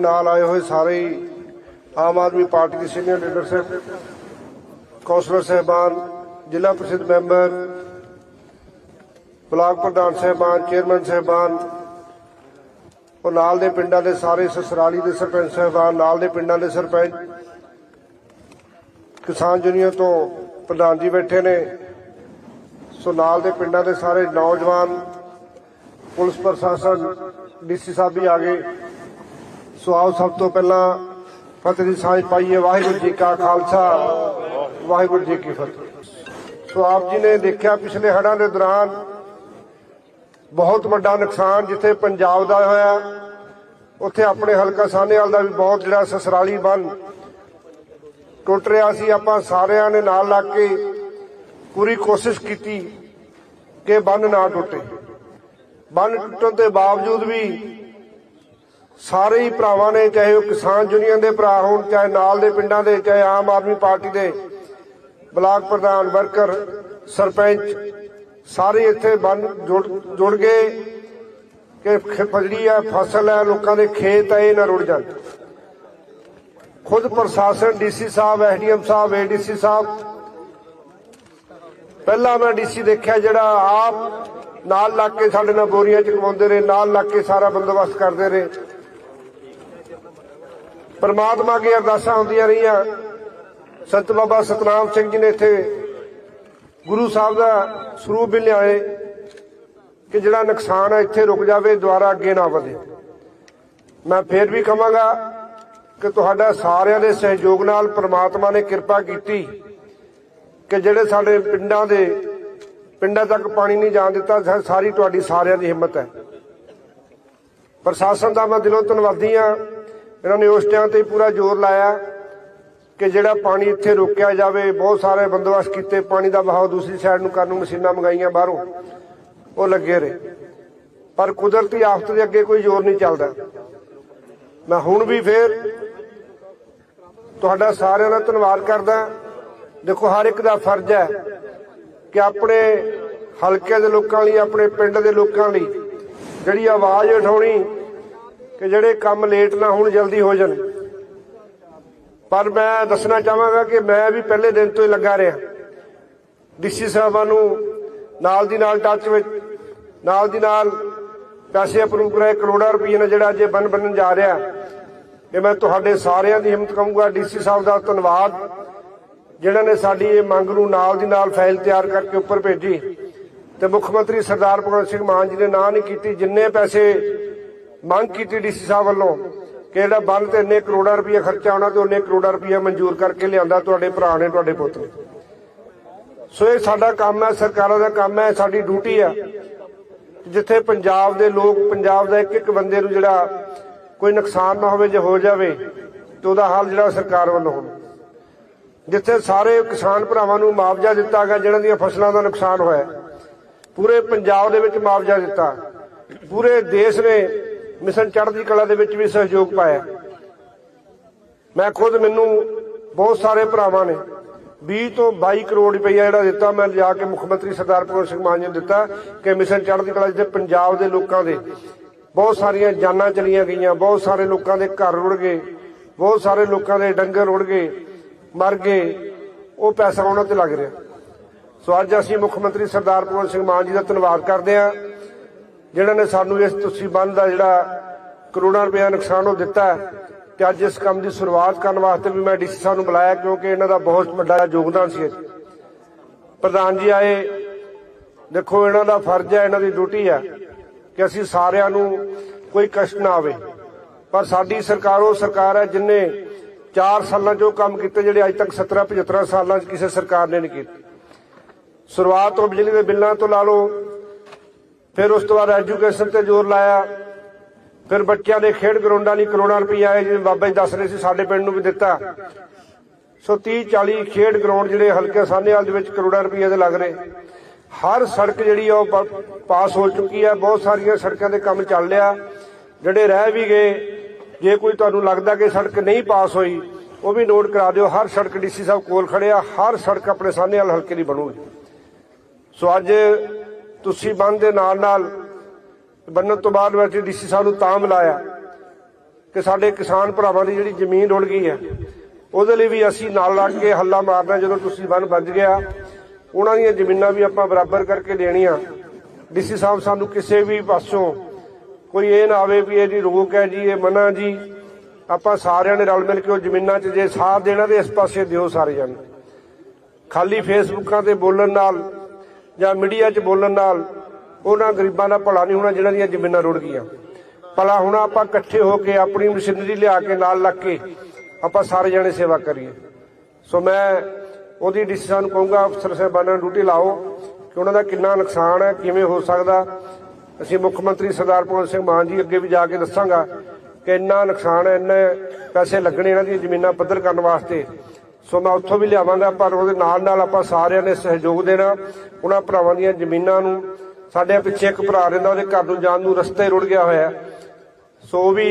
ਨਾਲ ਆਏ ਹੋਏ ਸਾਰੇ ਆਮ ਆਦਮੀ ਪਾਰਟੀ ਦੇ ਸੀਨੀਅਰ ਲੀਡਰਸ਼ਿਪ ਕੌਂਸਲਰ ਸਹਿਬਾਨ, ਜ਼ਿਲ੍ਹਾ ਪ੍ਰੀਸ਼ਦ ਮੈਂਬਰ, ਬਲਾਕ ਪ੍ਰਧਾਨ ਸਹਿਬਾਨ, ਚੇਅਰਮੈਨ ਸਹਿਬਾਨ, ਉਹ ਨਾਲ ਦੇ ਪਿੰਡਾਂ ਦੇ ਸਾਰੇ ਸਸਰਾਲੀ ਦੇ ਸਰਪੰਚ ਸਹਿਬਾਨ, ਨਾਲ ਦੇ ਪਿੰਡਾਂ ਦੇ ਸਰਪੰਚ, ਕਿਸਾਨ ਯੂਨੀਅਨ ਤੋਂ ਪ੍ਰਧਾਨ ਜੀ ਬੈਠੇ ਨੇ। ਸੋ ਨਾਲ ਦੇ ਪਿੰਡਾਂ ਦੇ ਸਾਰੇ ਨੌਜਵਾਨ, ਪੁਲਿਸ ਪ੍ਰਸ਼ਾਸਨ, ਡੀਸੀ ਸਾਹਿਬ ਵੀ ਆ ਗਏ। ਸੋ ਆਓ ਸਭ ਤੋਂ ਪਹਿਲਾਂ ਫਤਿਹ ਦੀ ਸਾਂਝ ਪਾਈਏ। ਵਾਹਿਗੁਰੂ ਜੀ ਕਾ ਖਾਲਸਾ, ਵਾਹਿਗੁਰੂ ਜੀ ਕੀ ਫਤਿਹ। ਸੋ ਆਪ ਜੀ ਨੇ ਦੇਖਿਆ ਪਿਛਲੇ ਹੜ੍ਹਾਂ ਦੇ ਦੌਰਾਨ ਬਹੁਤ ਵੱਡਾ ਨੁਕਸਾਨ ਜਿੱਥੇ ਪੰਜਾਬ ਦਾ ਹੋਇਆ, ਉੱਥੇ ਆਪਣੇ ਹਲਕਾ ਸਾਹਨੇਵਾਲ ਦਾ ਵੀ ਬਹੁਤ ਜਿਹੜਾ ਸਸਰਾਲੀ ਬੰਨ ਟੁੱਟ ਰਿਹਾ ਸੀ। ਆਪਾਂ ਸਾਰਿਆਂ ਨੇ ਨਾਲ ਲੱਗ ਕੇ ਪੂਰੀ ਕੋਸ਼ਿਸ਼ ਕੀਤੀ ਕਿ ਬੰਨ ਨਾ ਟੁੱਟੇ। ਬੰਨ ਟੁੱਟਣ ਦੇ ਬਾਵਜੂਦ ਵੀ ਸਾਰੇ ਹੀ ਭਰਾਵਾਂ ਨੇ, ਚਾਹੇ ਉਹ ਕਿਸਾਨ ਯੂਨੀਅਨ ਦੇ ਭਰਾ ਹੋਣ, ਚਾਹੇ ਨਾਲ ਦੇ ਪਿੰਡਾਂ ਦੇ, ਚਾਹੇ ਆਮ ਆਦਮੀ ਪਾਰਟੀ ਦੇ ਬਲਾਕ ਪ੍ਰਧਾਨ, ਵਰਕਰ, ਸਰਪੰਚ, ਸਾਰੇ ਇੱਥੇ ਬੰਨ ਜੁੜ ਗਏ ਕਿ ਫਜੜੀ ਹੈ ਫਸਲ ਹੈ ਲੋਕਾਂ ਦੇ ਖੇਤ ਹੈ ਇਹ ਨਾ ਰੁੜ ਜਾਣ। ਖੁਦ ਪ੍ਰਸ਼ਾਸਨ, ਡੀਸੀ ਸਾਹਿਬ, ਐਸਡੀਐਮ ਸਾਹਿਬ, ਏਡੀਸੀ ਸਾਹਿਬ, ਪਹਿਲਾਂ ਮੈਂ ਡੀਸੀ ਦੇਖਿਆ ਜਿਹੜਾ ਆਪ ਨਾਲ ਲੱਗ ਕੇ ਸਾਡੇ ਨਾਲ ਬੋਰੀਆਂ ਚ ਚਕਵਾਉਂਦੇ ਰਹੇ, ਨਾਲ ਲੱਗ ਕੇ ਸਾਰਾ ਬੰਦੋਬਸਤ ਕਰਦੇ ਰਹੇ। ਪਰਮਾਤਮਾ ਅੱਗੇ ਅਰਦਾਸਾਂ ਹੁੰਦੀਆਂ ਰਹੀਆਂ। ਸੰਤ ਬਾਬਾ ਸਤਨਾਮ ਸਿੰਘ ਜੀ ਨੇ ਇੱਥੇ ਗੁਰੂ ਸਾਹਿਬ ਦਾ ਸਰੂਪ ਵੀ ਲਿਆਏ ਕਿ ਜਿਹੜਾ ਨੁਕਸਾਨ ਹੈ ਇੱਥੇ ਰੁਕ ਜਾਵੇ ਦੁਆਰਾ ਅੱਗੇ ਨਾ ਵਧੇ। ਮੈਂ ਫੇਰ ਵੀ ਕਹਾਂਗਾ ਕਿ ਤੁਹਾਡਾ ਸਾਰਿਆਂ ਦੇ ਸਹਿਯੋਗ ਨਾਲ ਪ੍ਰਮਾਤਮਾ ਨੇ ਕਿਰਪਾ ਕੀਤੀ ਕਿ ਜਿਹੜੇ ਸਾਡੇ ਪਿੰਡਾਂ ਦੇ ਪਿੰਡਾਂ ਤੱਕ ਪਾਣੀ ਨਹੀਂ ਜਾਣ ਦਿੱਤਾ ਸਾਰੀ ਤੁਹਾਡੀ ਸਾਰਿਆਂ ਦੀ ਹਿੰਮਤ ਹੈ। ਪ੍ਰਸ਼ਾਸਨ ਦਾ ਮੈਂ ਦਿਲੋਂ ਧੰਨਵਾਦੀ ਹਾਂ। ਇਹਨਾਂ ਨੇ ਉਸ ਟਾਈਮ ਤੇ ਪੂਰਾ ਜ਼ੋਰ ਲਾਇਆ ਕਿ ਜਿਹੜਾ ਪਾਣੀ ਇੱਥੇ ਰੋਕਿਆ ਜਾਵੇ, ਬਹੁਤ ਸਾਰੇ ਬੰਦੋਬਸਤ ਕੀਤੇ, ਪਾਣੀ ਦਾ ਵਹਾਅ ਦੂਸਰੀ ਸਾਈਡ ਨੂੰ ਕਰਨ ਨੂੰ ਮਸ਼ੀਨਾਂ ਮੰਗਾਈਆਂ ਬਾਹਰੋਂ, ਉਹ ਲੱਗੇ ਰਹੇ। ਪਰ ਕੁਦਰਤੀ ਆਫਤ ਦੇ ਅੱਗੇ ਕੋਈ ਜ਼ੋਰ ਨਹੀਂ ਚੱਲਦਾ। ਮੈਂ ਹੁਣ ਵੀ ਫੇਰ ਤੁਹਾਡਾ ਸਾਰਿਆਂ ਦਾ ਧੰਨਵਾਦ ਕਰਦਾ। ਦੇਖੋ, ਹਰ ਇੱਕ ਦਾ ਫਰਜ਼ ਹੈ ਕਿ ਆਪਣੇ ਹਲਕੇ ਦੇ ਲੋਕਾਂ ਲਈ, ਆਪਣੇ ਪਿੰਡ ਦੇ ਲੋਕਾਂ ਲਈ ਜਿਹੜੀ ਆਵਾਜ਼ ਉਠਾਉਣੀ ਕਿ ਜਿਹੜੇ ਕੰਮ ਲੇਟ ਨਾ ਹੋਣ, ਜਲਦੀ ਹੋ ਜਾਣ। ਪਰ ਮੈਂ ਦੱਸਣਾ ਚਾਹਾਂਗਾ ਕਿ ਮੈਂ ਵੀ ਪਹਿਲੇ ਦਿਨ ਤੋਂ ਹੀ ਲੱਗਾ ਰਿਹਾ। ਡੀਸੀ ਸਾਹਿਬਾਂ ਨੂੰ ਨਾਲ ਦੀ ਨਾਲ ਟੱਚ ਵਿੱਚ, ਨਾਲ ਦੀ ਨਾਲ ਪੈਸੇ ਅਪਰੂਵ ਕਰਾਏ ਕਰੋੜਾਂ ਰੁਪਏ ਨੇ ਜਿਹੜਾ ਅੱਜ ਇਹ ਬੰਨ ਬੰਨਣ ਜਾ ਰਿਹਾ। ਇਹ ਮੈਂ ਤੁਹਾਡੇ ਸਾਰਿਆਂ ਦੀ ਹਿੰਮਤ ਕਹੂੰਗਾ, ਡੀਸੀ ਸਾਹਿਬ ਦਾ ਧੰਨਵਾਦ, ਜਿਨ੍ਹਾਂ ਨੇ ਸਾਡੀ ਇਹ ਮੰਗ ਨੂੰ ਨਾਲ ਦੀ ਨਾਲ ਫਾਈਲ ਤਿਆਰ ਕਰਕੇ ਉੱਪਰ ਭੇਜੀ। ਤੇ ਮੁੱਖ ਮੰਤਰੀ ਸਰਦਾਰ ਭਗਵੰਤ ਸਿੰਘ ਮਾਨ ਜੀ ਨੇ ਨਾਂ ਨਹੀਂ ਕੀਤੀ, ਜਿੰਨੇ ਪੈਸੇ ਮੰਗ ਕੀਤੀ ਡੀਸੀ ਸਾਹਿਬ ਵੱਲੋਂ ਕਿ ਜਿਹੜਾ ਬੰਨ ਤੇ ਇੰਨੇ ਕਰੋੜਾਂ ਰੁਪਏ ਖਰਚਾ ਆਉਣਾ ਤੇ ਉਹਨੇ ਕਰੋੜਾਂ ਰੁਪਏ ਮਨਜ਼ੂਰ ਕਰਕੇ ਲਿਆਂਦਾ ਤੁਹਾਡੇ ਭਰਾ ਨੇ, ਤੁਹਾਡੇ ਪੁੱਤ ਨੇ। ਸੋ ਇਹ ਸਾਡਾ ਕੰਮ ਹੈ, ਸਰਕਾਰਾਂ ਦਾ ਕੰਮ ਹੈ, ਸਾਡੀ ਡਿਊਟੀ ਹੈ। ਜਿੱਥੇ ਪੰਜਾਬ ਦੇ ਲੋਕ, ਪੰਜਾਬ ਦਾ ਇੱਕ ਇੱਕ ਬੰਦੇ ਨੂੰ ਜਿਹੜਾ ਕੋਈ ਨੁਕਸਾਨ ਨਾ ਹੋਵੇ, ਜੇ ਹੋ ਜਾਵੇ, ਤੇ ਉਹਦਾ ਹੱਲ ਜਿਹੜਾ ਸਰਕਾਰ ਵੱਲੋਂ ਹੋਣਾ। ਜਿੱਥੇ ਸਾਰੇ ਕਿਸਾਨ ਭਰਾਵਾਂ ਨੂੰ ਮੁਆਵਜ਼ਾ ਦਿੱਤਾ ਗਿਆ, ਜਿਹਨਾਂ ਦੀਆਂ ਫਸਲਾਂ ਦਾ ਨੁਕਸਾਨ ਹੋਇਆ। ਪੂਰੇ ਪੰਜਾਬ ਦੇ ਵਿੱਚ ਮੁਆਵਜ਼ਾ ਦਿੱਤਾ। ਪੂਰੇ ਦੇਸ਼ ਨੇ ਮਿਸ਼ਨ ਚੜ੍ਹਦੀ ਕਲਾ ਦੇ ਵਿੱਚ ਵੀ ਸਹਿਯੋਗ ਪਾਇਆ। ਮੈਂ ਖੁਦ ਮੈਨੂੰ ਬਹੁਤ ਸਾਰੇ ਭਰਾਵਾਂ ਨੇ 20 ਤੋਂ 22 ਕਰੋੜ ਰੁਪਈਆ ਜਿਹੜਾ ਦਿੱਤਾ, ਮੈਂ ਲਿਜਾ ਕੇ ਮੁੱਖ ਮੰਤਰੀ ਸਰਦਾਰ ਭਗਵੰਤ ਸਿੰਘ ਮਾਨ ਜੀ ਨੂੰ ਦਿੱਤਾ ਕਿ ਮਿਸ਼ਨ ਚੜ੍ਹਦੀ ਕਲਾ ਜਿੱਥੇ ਪੰਜਾਬ ਦੇ ਲੋਕਾਂ ਦੇ ਬਹੁਤ ਸਾਰੀਆਂ ਜਾਨਾਂ ਚਲੀਆਂ ਗਈਆਂ, ਬਹੁਤ ਸਾਰੇ ਲੋਕਾਂ ਦੇ ਘਰ ਰੁੜ ਗਏ, ਬਹੁਤ ਸਾਰੇ ਲੋਕਾਂ ਦੇ ਡੰਗਰ ਰੁੜ ਗਏ, ਮਰ ਗਏ, ਉਹ ਪੈਸਾ ਉਹਨਾਂ ਤੇ ਲੱਗ ਰਿਹਾ। ਸੋ ਅੱਜ ਅਸੀਂ ਮੁੱਖ ਮੰਤਰੀ ਸਰਦਾਰ ਭਗਵੰਤ ਸਿੰਘ ਮਾਨ ਜੀ ਦਾ ਧੰਨਵਾਦ ਕਰਦੇ ਹਾਂ। ਜਿਨ੍ਹਾਂ ਨੇ ਸਾਨੂੰ ਇਸ ਤੁਸੀਂ ਬੰਦ ਦਾ ਜਿਹੜਾ ਕਰੋੜਾਂ ਰੁਪਏ ਨੁਕਸਾਨ ਉਹ ਦਿੱਤਾ ਤੇ ਅੱਜ ਇਸ ਕੰਮ ਦੀ ਸ਼ੁਰੂਆਤ ਕਰਨ ਵਾਸਤੇ ਵੀ ਮੈਂ ਡੀਸੀ ਸਾਹਿਬ ਨੂੰ ਬੁਲਾਇਆ, ਕਿਉਂਕਿ ਇਹਨਾਂ ਦਾ ਬਹੁਤ ਵੱਡਾ ਯੋਗਦਾਨ ਸੀ ਪ੍ਰਧਾਨ ਜੀ ਆਏ, ਦੇਖੋ ਇਹਨਾਂ ਦਾ ਫਰਜ਼ ਹੈ, ਇਹਨਾਂ ਦੀ ਡਿਊਟੀ ਹੈ ਕਿ ਅਸੀਂ ਸਾਰਿਆਂ ਨੂੰ ਕੋਈ ਕਸ਼ਟ ਨਾ ਆਵੇ। ਪਰ ਸਾਡੀ ਸਰਕਾਰ ਉਹ ਸਰਕਾਰ ਹੈ ਜਿਨੇ 4 ਸਾਲਾਂ 'ਚ ਉਹ ਕੰਮ ਕੀਤੇ ਜਿਹੜੇ ਅੱਜ ਤੱਕ 17 75 ਸਾਲਾਂ 'ਚ ਕਿਸੇ ਸਰਕਾਰ ਨੇ ਨਹੀਂ ਕੀਤੇ। ਸ਼ੁਰੂਆਤ ਤੋਂ ਬਿਜਲੀ ਦੇ ਬਿੱਲਾਂ ਤੋਂ ਲਾ ਲਓ ਫਿਰ ਉਸ ਤੋਂ ਬਾਅਦ ਐਜੂਕੇਸ਼ਨ ਤੇ ਜ਼ੋਰ ਲਾਇਆ। ਫਿਰ ਬੱਚਿਆਂ ਦੇ ਖੇਡ ਗਰਾਊਂਡਾਂ ਲਈ ਕਰੋੜਾਂ ਰੁਪਏ ਆਏ ਜਿਵੇਂ ਬਾਬਾ ਜੀ ਦੱਸ ਰਹੇ ਸੀ, ਸਾਡੇ ਪਿੰਡ ਨੂੰ ਵੀ ਦਿੱਤਾ। ਸੋ 30 40 ਖੇਡ ਗਰਾਊਂਡ ਜਿਹੜੇ ਹਲਕੇ ਸਾਹਨੇਵਾਲ ਦੇ ਵਿੱਚ ਕਰੋੜਾਂ ਰੁਪਏ ਦੇ ਲੱਗ ਰਹੇ। ਹਰ ਸੜਕ ਜਿਹੜੀ ਆ ਉਹ ਪਾਸ ਹੋ ਚੁੱਕੀ ਹੈ ਬਹੁਤ ਸਾਰੀਆਂ ਸੜਕਾਂ ਦੇ ਕੰਮ ਚੱਲ ਰਿਹਾ। ਜਿਹੜੇ ਰਹਿ ਵੀ ਗਏ, ਜੇ ਕੋਈ ਤੁਹਾਨੂੰ ਲੱਗਦਾ ਕਿ ਸੜਕ ਨਹੀਂ ਪਾਸ ਹੋਈ, ਉਹ ਵੀ ਨੋਟ ਕਰਾ ਦਿਓ। ਹਰ ਸੜਕ ਡੀਸੀ ਸਾਹਿਬ ਕੋਲ ਖੜਿਆ ਹਰ ਸੜਕ ਆਪਣੇ ਸਾਹਨੇਵਾਲ ਹਲਕੇ ਦੀ ਬਣੂਗੀ। ਸੋ ਅੱਜ ਤੁਸੀਂ ਬੰਦ ਦੇ ਨਾਲ ਨਾਲ ਬੰਨਣ ਤੋਂ ਬਾਅਦ ਵੈਸੇ ਡੀਸੀ ਸਾਹਿਬ ਨੂੰ ਤਾਂ ਮਿਲਾਇਆ ਕਿ ਸਾਡੇ ਕਿਸਾਨ ਭਰਾਵਾਂ ਦੀ ਜਿਹੜੀ ਜ਼ਮੀਨ ਰੁੜ ਗਈ ਹੈ, ਉਹਦੇ ਲਈ ਵੀ ਅਸੀਂ ਨਾਲ ਲੱਗ ਕੇ ਹੱਲਾ ਮਾਰਨਾ ਜਦੋਂ ਤੁਸੀਂ ਬੰਨ ਵੱਜ ਗਿਆ। ਉਹਨਾਂ ਦੀਆਂ ਜ਼ਮੀਨਾਂ ਵੀ ਆਪਾਂ ਬਰਾਬਰ ਕਰਕੇ ਦੇਣੀਆਂ। ਡੀਸੀ ਸਾਹਿਬ ਸਾਨੂੰ ਕਿਸੇ ਵੀ ਪਾਸੋਂ ਕੋਈ ਇਹ ਨਾ ਆਵੇ ਵੀ ਇਹਦੀ ਰੋਕ ਹੈ ਜੀ, ਇਹ ਮਨਾ ਜੀ। ਆਪਾਂ ਸਾਰਿਆਂ ਨੇ ਰਲ ਮਿਲ ਕੇ ਉਹ ਜ਼ਮੀਨਾਂ 'ਚ ਜੇ ਸਾਥ ਦੇਣਾ ਤੇ ਇਸ ਪਾਸੇ ਦਿਓ ਸਾਰੇ ਜਣ। ਖਾਲੀ ਫੇਸਬੁੱਕਾਂ ਤੇ ਬੋਲਣ ਨਾਲ ਜਾਂ ਮੀਡੀਆ 'ਚ ਬੋਲਣ ਨਾਲ ਉਹਨਾਂ ਗਰੀਬਾਂ ਦਾ ਭਲਾ ਨਹੀਂ ਹੋਣਾ ਜਿਹਨਾਂ ਦੀਆਂ ਜ਼ਮੀਨਾਂ ਰੁੜ ਗਈਆਂ। ਭਲਾ ਹੁਣ ਆਪਾਂ ਇਕੱਠੇ ਹੋ ਕੇ ਆਪਣੀ ਮਸ਼ੀਨਰੀ ਲਿਆ ਕੇ ਨਾਲ ਲੱਗ ਕੇ ਆਪਾਂ ਸਾਰੇ ਜਣੇ ਸੇਵਾ ਕਰੀਏ। ਸੋ ਮੈਂ ਉਹਦੀ ਡੀਸੀ ਨੂੰ ਕਹੂੰਗਾ, ਅਫਸਰ ਸਾਹਿਬਾਨਾਂ ਨੂੰ ਡਿਊਟੀ ਲਾਓ ਕਿ ਉਹਨਾਂ ਦਾ ਕਿੰਨਾ ਨੁਕਸਾਨ ਹੈ, ਕਿਵੇਂ ਹੋ ਸਕਦਾ। ਅਸੀਂ ਮੁੱਖ ਮੰਤਰੀ ਸਰਦਾਰ ਭਗਵੰਤ ਸਿੰਘ ਮਾਨ ਜੀ ਅੱਗੇ ਵੀ ਜਾ ਕੇ ਦੱਸਾਂਗਾ ਕਿ ਇੰਨਾ ਨੁਕਸਾਨ ਹੈ, ਇੰਨੇ ਪੈਸੇ ਲੱਗਣੇ ਇਹਨਾਂ ਦੀਆਂ ਜ਼ਮੀਨਾਂ ਪੱਧਰ ਕਰਨ ਵਾਸਤੇ। ਸੋ ਮੈਂ ਉੱਥੋਂ ਵੀ ਲਿਆਵਾਂਗਾ, ਪਰ ਉਹਦੇ ਨਾਲ ਨਾਲ ਆਪਾਂ ਸਾਰਿਆਂ ਨੇ ਸਹਿਯੋਗ ਦੇਣਾ, ਉਹਨਾਂ ਭਰਾਵਾਂ ਦੀਆਂ ਜ਼ਮੀਨਾਂ ਨੂੰ। ਸਾਡੇ ਪਿੱਛੇ ਇੱਕ ਭਰਾ ਰਹਿੰਦਾ, ਉਹਦੇ ਘਰ ਨੂੰ ਜਾਣ ਨੂੰ ਰਸਤੇ ਰੁੜ ਗਿਆ ਹੋਇਆ। ਸੋ ਉਹ ਵੀ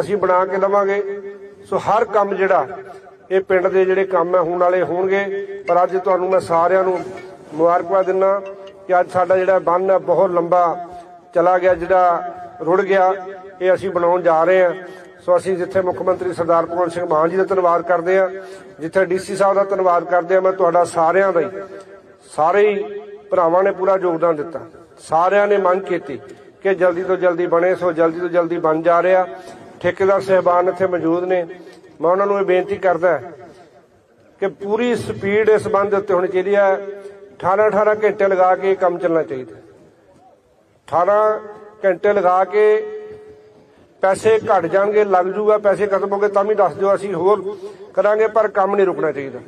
ਅਸੀਂ ਬਣਾ ਕੇ ਦਵਾਂਗੇ। ਸੋ ਹਰ ਕੰਮ ਜਿਹੜਾ, ਇਹ ਪਿੰਡ ਦੇ ਜਿਹੜੇ ਕੰਮ ਹੈ ਹੋਣ ਵਾਲੇ ਹੋਣਗੇ। ਪਰ ਅੱਜ ਤੁਹਾਨੂੰ ਮੈਂ ਸਾਰਿਆਂ ਨੂੰ ਮੁਬਾਰਕਬਾਦ ਦਿੰਦਾ ਕਿ ਅੱਜ ਸਾਡਾ ਜਿਹੜਾ ਬੰਨ ਹੈ ਬਹੁਤ ਲੰਬਾ ਚਲਾ ਗਿਆ, ਜਿਹੜਾ ਰੁੜ ਗਿਆ। ਇਹ ਅਸੀਂ ਬਣਾਉਣ ਜਾ ਰਹੇ ਹਾਂ। ਸੋ ਅਸੀਂ ਜਿੱਥੇ ਮੁੱਖ ਮੰਤਰੀ ਸਰਦਾਰ ਭਗਵੰਤ ਸਿੰਘ ਮਾਨ ਜੀ ਦਾ ਧੰਨਵਾਦ ਕਰਦੇ ਹਾਂ, ਜਿੱਥੇ ਡੀਸੀ ਸਾਹਿਬ ਦਾ ਧੰਨਵਾਦ ਕਰਦੇ ਹਾਂ, ਮੈਂ ਤੁਹਾਡਾ ਸਾਰਿਆਂ ਦਾ ਹੀ, ਸਾਰੇ ਹੀ ਭਰਾਵਾਂ ਨੇ ਪੂਰਾ ਯੋਗਦਾਨ ਦਿੱਤਾ। ਸਾਰਿਆਂ ਨੇ ਮੰਗ ਕੀਤੀ ਕਿ ਜਲਦੀ ਤੋਂ ਜਲਦੀ ਬਣੇ, ਸੋ ਜਲਦੀ ਤੋਂ ਜਲਦੀ ਬਣ ਜਾ ਰਿਹਾ। ਠੇਕੇਦਾਰ ਸਹਿਬਾਨ ਇੱਥੇ ਮੌਜੂਦ ਨੇ। ਮੈਂ ਉਹਨਾਂ ਨੂੰ ਇਹ ਬੇਨਤੀ ਕਰਦਾ ਕਿ ਪੂਰੀ ਸਪੀਡ ਇਸ ਬੰਦ ਦੇ ਉੱਤੇ ਹੋਣੀ ਚਾਹੀਦੀ ਹੈ। 18 18 ਘੰਟੇ ਲਗਾ ਕੇ ਕੰਮ ਚੱਲਣਾ ਚਾਹੀਦਾ 18 ਘੰਟੇ ਲਗਾ ਕੇ ਪੈਸੇ ਘਟ ਜਾਣਗੇ, ਲੱਗ ਜੂਗਾ, ਪੈਸੇ ਖਤਮ ਹੋ ਗਏ ਤਾਂ ਵੀ ਦੱਸ ਦਿਓ ਅਸੀਂ ਹੋਰ ਕਰਾਂਗੇ, ਪਰ ਕੰਮ ਨਹੀਂ ਰੁਕਣਾ ਚਾਹੀਦਾ।